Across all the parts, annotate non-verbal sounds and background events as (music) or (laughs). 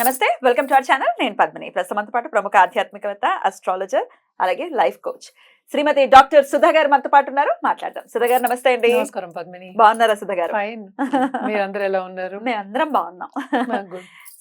నమస్తే welcome to our channel. నేను పద్మిని. ప్రస్తుతంతో పాటు ప్రముఖ ఆధ్యాత్మికవేత్త అస్ట్రాలజర్ అలాగే life coach Shrimati doctor Sudha garu మనతో పాటు ఉన్నారు. మాట్లాడదాం. సుధా గారు నమస్తే అండి. నమస్కారం పద్మిని. బాగున్నారా సుధా గారు? ఫైన్ మీరందరూ ఎలా ఉన్నారు? మేము అందరం బాగున్నాం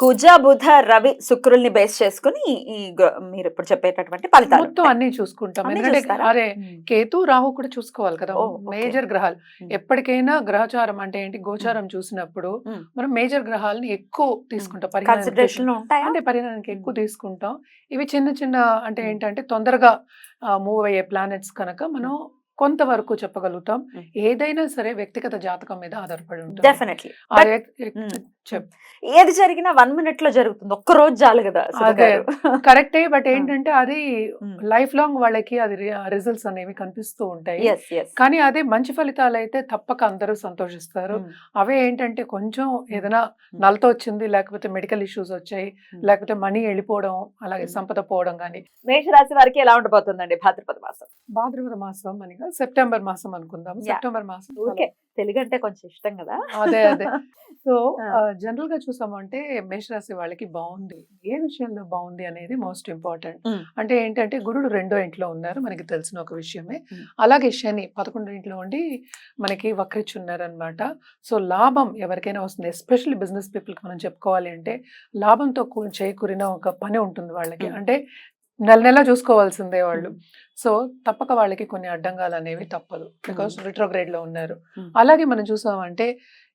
కుజ బుధ రవి శుక్రుల్ని బేస్ చేసుకుని ఈ మీరు ఇప్పుడు చెప్పేటటువంటి ఫలితాలు మొత్తం. అన్ని చూసుకుంటాం ఎందుకంటే? అరే. కేతు రాహు కూడా చూసుకోవాలి కదా. మేజర్ గ్రహాలు. ఎప్పటికైనా గ్రహచారం అంటే ఏంటి గోచారం చూసినప్పుడు. మనం మేజర్ గ్రహాలని ఎక్కువ తీసుకుంటాం అంటే పరిగణనకి ఎక్కువ. తీసుకుంటాం ఇవి చిన్న చిన్న అంటే. ఏంటంటే తొందరగా మూవ్ అయ్యే ప్లానెట్స్ కనుక మనం కొంతవరకు చెప్పగలుగుతాం. ఏదైనా సరే వ్యక్తిగత జాతకం మీద ఆధారపడి ఉంటుంది ఏది జరిగినా వన్ మినిట్లో జరుగుతుంది ఒక్క రోజు చాలు కదా అదే. కరెక్టే బట్ ఏంటంటే అది. లైఫ్ లాంగ్ వాళ్ళకి అది రిజల్ట్స్ అనేవి కనిపిస్తూ ఉంటాయి. కానీ అదే మంచి ఫలితాలు అయితే తప్పక అందరూ సంతోషిస్తారు. అవే ఏంటంటే కొంచెం ఏదైనా నలతో వచ్చింది లేకపోతే మెడికల్ ఇష్యూస్ వచ్చాయి. లేకపోతే మనీ వెళ్ళిపోవడం అలాగే. సంపద పోవడం కానీ మేషరాశి వారికి ఎలా ఉండబోతుందండి భాద్రపద మాసం భాద్రపద మాసం మనగా సెప్టెంబర్ మాసం అనుకుందాం. సెప్టెంబర్ మాసం ఓకే తెలుగు అంటే కొంచెం ఇష్టం కదా అదే అదే (laughs) సో. జనరల్గా చూసామంటే మేషరాశి వాళ్ళకి బాగుంది ఏ విషయంలో బాగుంది అనేది మోస్ట్ ఇంపార్టెంట్. అంటే ఏంటంటే గురుడు రెండో ఇంట్లో ఉన్నారు మనకి తెలిసిన ఒక విషయమే. అలాగే శని పదకొండో ఇంట్లో ఉండి మనకి వక్రిచున్నారు అనమాట సో లాభం ఎవరికైనా వస్తుంది ఎస్పెషల్లీ బిజినెస్ పీపుల్కి మనం చెప్పుకోవాలి అంటే లాభంతో చేకూరిన ఒక పని ఉంటుంది వాళ్ళకి. అంటే నెల నెల చూసుకోవాల్సిందే వాళ్ళు. సో తప్పక వాళ్ళకి కొన్ని అడ్డంగాలు అనేవి తప్పదు. బికాస్ రిట్రోగ్రేడ్లో ఉన్నారు. అలాగే మనం చూసామంటే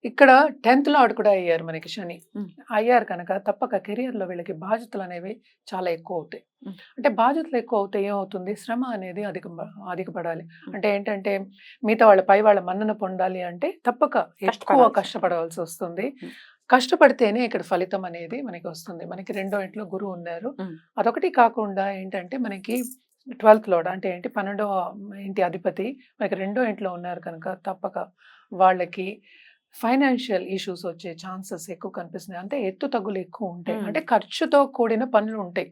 ఇక్కడ టెన్త్ లార్డ్ కూడా అయ్యారు మనకి శని. అయ్యారు కనుక తప్పక కెరియర్లో వీళ్ళకి బాధ్యతలు అనేవి చాలా ఎక్కువ అవుతాయి. అంటే బాధ్యతలు ఎక్కువ అవుతాయి ఏమవుతుంది? శ్రమ అనేది అధిక అధికపడాలి. అంటే ఏంటంటే మిగతా వాళ్ళ పై వాళ్ళ మన్నన పొందాలి అంటే తప్పక ఎక్కువ కష్టపడవలసి వస్తుంది. కష్టపడితేనే ఇక్కడ ఫలితం అనేది మనకి వస్తుంది. మనకి రెండో ఇంట్లో గురువు ఉన్నారు. అదొకటి కాకుండా ఏంటంటే మనకి ట్వెల్త్ లోడ్? అంటే ఏంటి? పన్నెండవ ఇంటి అధిపతి మనకి రెండో ఇంట్లో ఉన్నారు కనుక తప్పక వాళ్ళకి ఫైనాన్షియల్ ఇష్యూస్ వచ్చే ఛాన్సెస్ ఎక్కువ కనిపిస్తున్నాయి. అంటే ఎత్తు తగ్గులు ఎక్కువ ఉంటాయి. అంటే ఖర్చుతో కూడిన పనులు ఉంటాయి.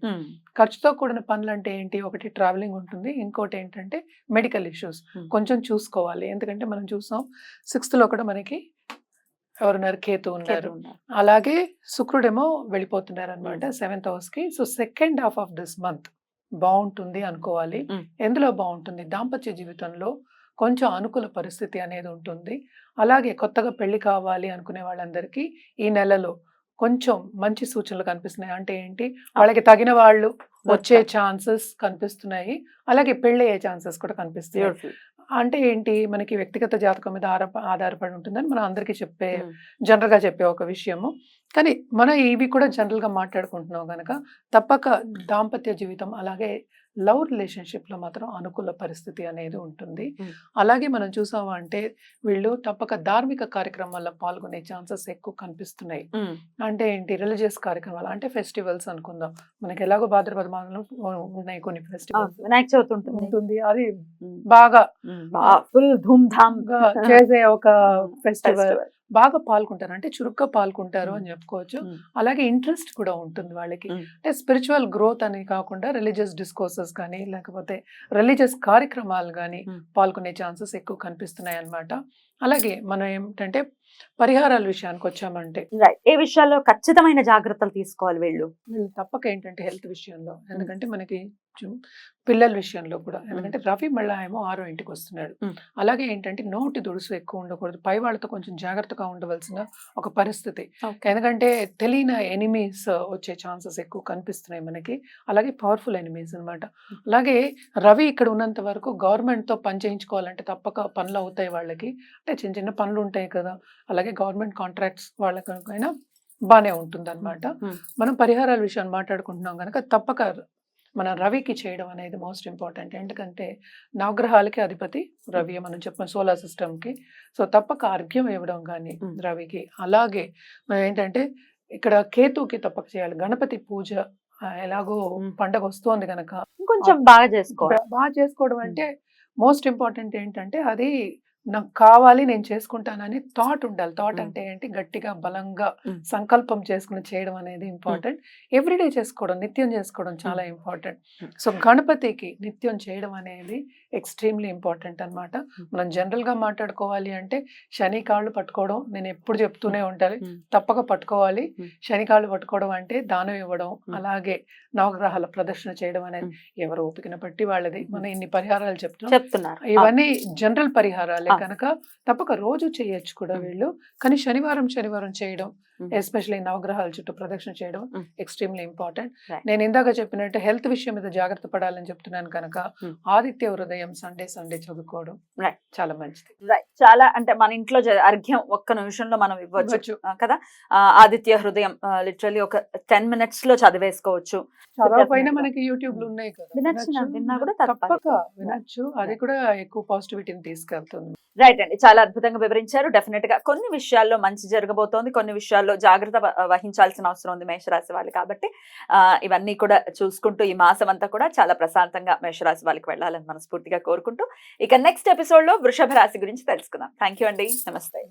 ఖర్చుతో కూడిన పనులు అంటే ఏంటి? ఒకటి ట్రావెలింగ్ ఉంటుంది. ఇంకోటి ఏంటంటే మెడికల్ ఇష్యూస్. కొంచెం చూసుకోవాలి. ఎందుకంటే మనం చూసాం సిక్స్త్లో కూడా మనకి ఎవరున్నారు కేతు ఉన్నారు. అలాగే శుక్రుడేమో వెళ్ళిపోతున్నారు అనమాట సెవెంత్ హౌస్కి so second half of this month బాగుంటుంది అనుకోవాలి. ఎందులో బాగుంటుంది? దాంపత్య జీవితంలో కొంచెం అనుకూల పరిస్థితి అనేది ఉంటుంది. అలాగే కొత్తగా పెళ్ళి కావాలి అనుకునే వాళ్ళందరికీ ఈ నెలలో కొంచెం మంచి సూచనలు కనిపిస్తున్నాయి. అంటే ఏంటి? వాళ్ళకి తగిన వాళ్ళు వచ్చే ఛాన్సెస్ కనిపిస్తున్నాయి. అలాగే పెళ్ళి అయ్యే ఛాన్సెస్ కూడా కనిపిస్తున్నాయి. Beautiful. అంటే ఏంటి మనకి వ్యక్తిగత జాతకం మీద ఆధార ఆధారపడి ఉంటుందని మనం అందరికీ చెప్పే Mm. జనరల్గా చెప్పే ఒక విషయము కానీ మనం ఇవి కూడా జనరల్గా మాట్లాడుకుంటున్నాం కనుక తప్పక దాంపత్య జీవితం అలాగే లవ్ రిలేషన్షిప్లో మాత్రం అనుకూల పరిస్థితి అనేది ఉంటుంది. అలాగే మనం చూసాము అంటే వీళ్ళు తప్పక ధార్మిక కార్యక్రమాల్లో పాల్గొనే ఛాన్సెస్ ఎక్కువ కనిపిస్తున్నాయి. అంటే ఏంటి? రిలీజియస్ కార్యక్రమాలు అంటే ఫెస్టివల్స్ అనుకుందాం. మనకి ఎలాగో భాద్రపద మాసంలో ఉన్నాయి కొన్ని ఫెస్టివల్స్. వినాయక చవితి ఉంటుంది. అది. బాగా ఫుల్ ధూమ్ ధామ్గా చేసే ఒక (laughs) ఫెస్టివల్. బాగా పాల్గొంటారు. అంటే చురుగ్గా పాల్గొంటారు అని చెప్పుకోవచ్చు. అలాగే ఇంట్రెస్ట్ కూడా ఉంటుంది వాళ్ళకి. అంటే స్పిరిచువల్ గ్రోత్ అని కాకుండా రిలీజియస్ డిస్కోర్సెస్ కానీ లేకపోతే రిలీజియస్ కార్యక్రమాలు కానీ. పాల్గొనే ఛాన్సెస్ ఎక్కువ కనిపిస్తున్నాయి అన్నమాట. అలాగే మనం ఏమిటంటే పరిహారాల విషయానికి వచ్చామంటే ఏ విషయాల్లో ఖచ్చితమైన జాగ్రత్తలు తీసుకోవాలి వీళ్ళు? వీళ్ళు తప్పక ఏంటంటే హెల్త్ విషయంలో. ఎందుకంటే మనకి పిల్లల విషయంలో కూడా. ఎందుకంటే రవి మళ్ళా ఏమో ఆరో ఇంటికి వస్తున్నాడు. అలాగే ఏంటంటే నోటి దుడుసు ఎక్కువ ఉండకూడదు. పై వాళ్ళతో కొంచెం జాగ్రత్తగా ఉండవలసిన ఒక పరిస్థితి. ఎందుకంటే తెలియని ఎనిమీస్ వచ్చే ఛాన్సెస్ ఎక్కువ కనిపిస్తున్నాయి మనకి. అలాగే పవర్ఫుల్ ఎనిమీస్ అన్నమాట. అలాగే రవి ఇక్కడ ఉన్నంత వరకు గవర్నమెంట్తో పని చేయించుకోవాలంటే తప్పక పనులు అవుతాయి వాళ్ళకి. అంటే చిన్న చిన్న పనులు ఉంటాయి కదా. అలాగే గవర్నమెంట్ కాంట్రాక్ట్స్ వాళ్ళకైనా బాగానే ఉంటుంది అనమాట. మనం పరిహారాల విషయాన్ని మాట్లాడుకుంటున్నాం కనుక తప్పక మన రవికి చేయడం అనేది మోస్ట్ ఇంపార్టెంట్. ఎందుకంటే నవగ్రహాలకి అధిపతి రవి మనం చెప్పిన సోలార్ సిస్టమ్కి. సో తప్పక అర్ఘ్యం ఇవ్వడం కానీ. రవికి. అలాగే ఏంటంటే ఇక్కడ కేతుకి తప్పక చేయాలి. గణపతి పూజ ఎలాగో. పండగ వస్తోంది కనుక ఇంకొంచెం బాగా చేసుకోవాలి. బా- బాగా చేసుకోవడం అంటే మోస్ట్ ఇంపార్టెంట్ ఏంటంటే అది నాకు కావాలి నేను చేసుకుంటానని థాట్ ఉండాలి థాట్. అంటే ఏంటి గట్టిగా బలంగా. సంకల్పం చేసుకుని చేయడం అనేది ఇంపార్టెంట్ ఎవ్రీడే చేసుకోవడం నిత్యం చేసుకోవడం చాలా ఇంపార్టెంట్. సో గణపతికి నిత్యం చేయడం అనేది ఎక్స్ట్రీమ్లీ ఇంపార్టెంట్ అన్నమాట Mm. మనం జనరల్గా మాట్లాడుకోవాలి అంటే శని కాళ్ళు పట్టుకోవడం నేను ఎప్పుడు చెప్తూనే ఉంటాను. తప్పక పట్టుకోవాలి. శని కాళ్ళు పట్టుకోవడం అంటే దానం ఇవ్వడం. అలాగే నవగ్రహాల ప్రదర్శన చేయడం అనేది. ఎవరు ఓపికన బట్టి వాళ్ళది మనం ఇన్ని పరిహారాలు చెప్తున్నాం ఇవన్నీ జనరల్ పరిహారాలే. కనుక తప్పక రోజు చేయొచ్చు కూడా. వీళ్ళు కానీ శనివారం శనివారం చేయడం. ఎస్పెషల్లీ నవగ్రహాల చుట్టూ ప్రదక్షిణ చేయడం. Extremely important. నేను ఇందాక చెప్పినట్టు హెల్త్ విషయం మీద జాగ్రత్త పడాలని చెప్తున్నాను కనుక. ఆదిత్య హృదయం సండే సండే చదువుకోవడం Right. చాలా మంచిది రైట్ చాలా అంటే మన ఇంట్లో అర్ఘ్యం ఒక్క నిమిషంలో మనం ఇవ్వచ్చు కదా ఆదిత్య హృదయం లిటరలీ ఒక టెన్ మినిట్స్లో చదివేసుకోవచ్చు చదవకపోయినా. మనకి యూట్యూబ్లో ఉన్నాయి కదా వినొచ్చు, వినొచ్చు. విన్నా కూడా తప్పదు. తప్పక వినొచ్చు అది కూడా ఎక్కువ పాజిటివిటీని తీసుకెళ్తుంది రైట్ అండి. చాలా అద్భుతంగా వివరించారు. డెఫినెట్గా కొన్ని విషయాల్లో మంచి జరగబోతోంది. కొన్ని విషయాల్లో జాగ్రత్త వహించాల్సిన అవసరం ఉంది మేషరాశి వాళ్ళు కాబట్టి. ఆ, ఇవన్నీ కూడా చూసుకుంటూ ఈ మాసం అంతా కూడా చాలా ప్రశాంతంగా మేషరాశి వాళ్ళకి వెళ్ళాలని మనస్ఫూర్తిగా కోరుకుంటూ ఇక నెక్స్ట్ ఎపిసోడ్లో వృషభ రాశి గురించి తెలుసుకుందాం. థ్యాంక్ యూ అండి. నమస్తే.